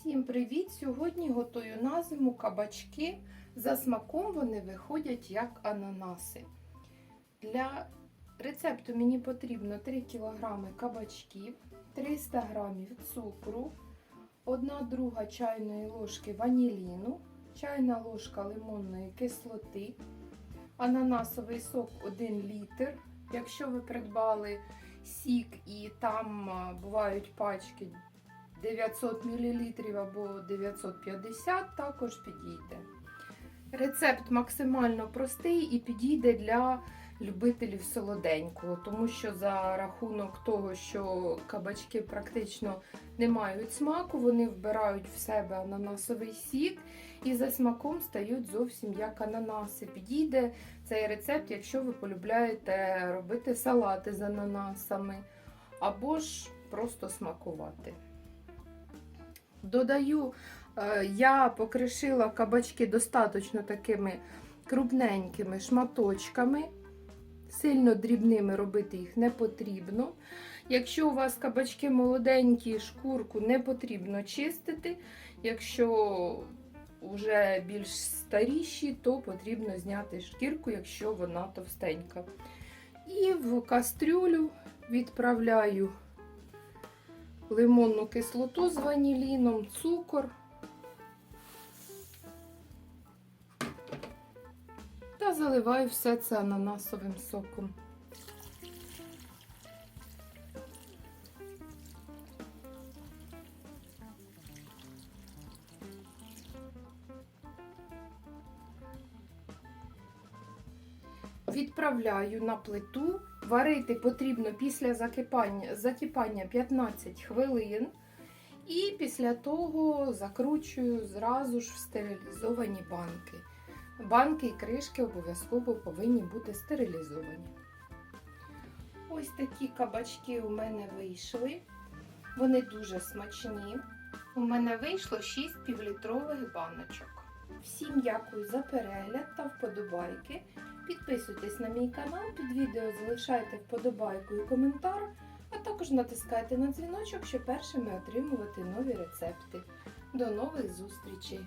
Всім привіт! Сьогодні готую на зиму кабачки. За смаком вони виходять як ананаси. Для рецепту мені потрібно 3 кг кабачків, 300 г цукру, 1 друга чайної ложки ваніліну, чайна ложка лимонної кислоти, ананасовий сок 1 літр. Якщо ви придбали сік і там бувають пачки 900 мл або 950 також підійде. Рецепт максимально простий і підійде для любителів солоденького, тому що за рахунок того, що кабачки практично не мають смаку, вони вбирають в себе ананасовий сік і за смаком стають зовсім як ананаси. Підійде цей рецепт, якщо ви полюбляєте робити салати з ананасами, або ж просто смакувати. Додаю, е, я покришила кабачки достатньо такими крупненькими шматочками. Сильно дрібними робити їх не потрібно. Якщо у вас кабачки молоденькі, шкурку не потрібно чистити. Якщо вже більш старіші, то потрібно зняти шкірку, якщо вона товстенька. І в кастрюлю відправляю лимонну кислоту з ваніліном, цукор та заливаю все це ананасовим соком. Відправляю на плиту. Варити потрібно після закипання, закипання 15 хвилин. І після того закручую зразу ж в стерилізовані банки. Банки і кришки обов'язково повинні бути стерилізовані. Ось такі кабачки у мене вийшли. Вони дуже смачні. У мене вийшло 6 півлітрових баночок. Всім дякую за перегляд та вподобайки. Підписуйтесь на мій канал, під відео залишайте вподобайку і коментар, а також натискайте на дзвіночок, щоб першими отримувати нові рецепти. До нових зустрічей!